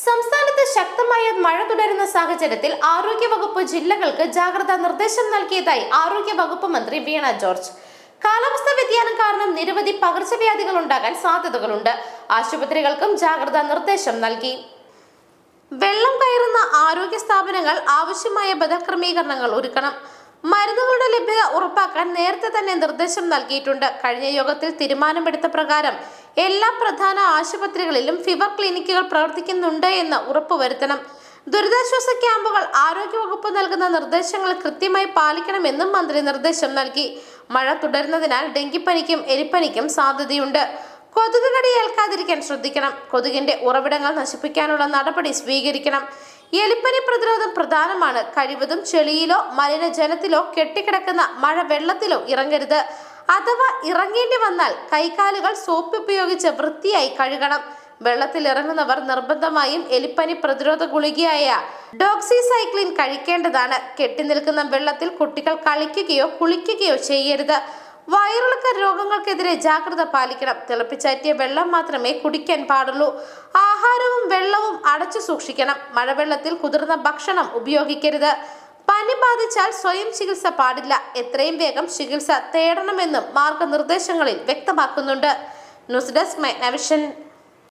സംസ്ഥാനത്ത് ശക്തമായ മഴ തുടരുന്ന സാഹചര്യത്തിൽ ആരോഗ്യവകുപ്പ് ജില്ലകൾക്ക് ജാഗ്രതാ നിർദ്ദേശം നൽകിയതായി ആരോഗ്യവകുപ്പ് മന്ത്രി വീണ ജോർജ്. കാലാവസ്ഥാ വ്യതിയാനം കാരണം നിരവധി പകർച്ചവ്യാധികൾ ഉണ്ടാകാൻ സാധ്യതകളുണ്ട്. ആശുപത്രികൾക്കും ജാഗ്രതാ നിർദ്ദേശം നൽകി. വെള്ളം കയറുന്ന ആരോഗ്യ സ്ഥാപനങ്ങൾ ആവശ്യമായ ബദക്രമീകരണങ്ങൾ ഒരുക്കണം. മരുന്നുകളുടെ ലഭ്യത ഉറപ്പാക്കാൻ നേരത്തെ തന്നെ നിർദ്ദേശം നൽകിയിട്ടുണ്ട്. കഴിഞ്ഞ യോഗത്തിൽ തീരുമാനമെടുത്ത പ്രകാരം എല്ലാ പ്രധാന ആശുപത്രികളിലും ഫിവർ ക്ലിനിക്കുകൾ പ്രവർത്തിക്കുന്നുണ്ട് എന്ന് ഉറപ്പുവരുത്തണം. ദുരിതാശ്വാസ ക്യാമ്പുകൾ ആരോഗ്യവകുപ്പ് നൽകുന്ന നിർദ്ദേശങ്ങൾ കൃത്യമായി പാലിക്കണമെന്നും മന്ത്രി നിർദ്ദേശം നൽകി. മഴ തുടരുന്നതിനാൽ ഡെങ്കിപ്പനിക്കും എലിപ്പനിക്കും സാധ്യതയുണ്ട്. കൊതുക് കടിയേൽക്കാതിരിക്കാൻ ശ്രദ്ധിക്കണം. കൊതുകിന്റെ ഉറവിടങ്ങൾ നശിപ്പിക്കാനുള്ള നടപടി സ്വീകരിക്കണം. എലിപ്പനി പ്രതിരോധം പ്രധാനമാണ്. കഴിവതും ചെളിയിലോ മലിനജലത്തിലോ കെട്ടിക്കിടക്കുന്ന മഴ വെള്ളത്തിലോ ഇറങ്ങരുത്. അഥവാ ഇറങ്ങേണ്ടി വന്നാൽ കൈകാലുകൾ സോപ്പ് ഉപയോഗിച്ച് വൃത്തിയായി കഴുകണം. വെള്ളത്തിൽ ഇറങ്ങുന്നവർ നിർബന്ധമായും എലിപ്പനി പ്രതിരോധ ഗുളികയായ ഡോക്സിസൈക്ലിൻ കഴിക്കേണ്ടതാണ്. കെട്ടിനിൽക്കുന്ന വെള്ളത്തിൽ കുട്ടികൾ കളിക്കുകയോ കുളിക്കുകയോ ചെയ്യരുത്. വയറിളക്ക രോഗങ്ങൾക്കെതിരെ ജാഗ്രത പാലിക്കണം. തിളപ്പിച്ചാറ്റിയ വെള്ളം മാത്രമേ കുടിക്കാൻ പാടുള്ളൂ. അടച്ചു സൂക്ഷിക്കണം. മഴവെള്ളത്തിൽ കുതിർന്ന ഭക്ഷണം ഉപയോഗിക്കരുത്. പനി ബാധിച്ചാൽ സ്വയം ചികിത്സ പാടില്ല. എത്രയും വേഗം ചികിത്സ തേടണമെന്നും മാർഗനിർദ്ദേശങ്ങളിൽ വ്യക്തമാക്കുന്നുണ്ട്. News desk my നവിഷൻ.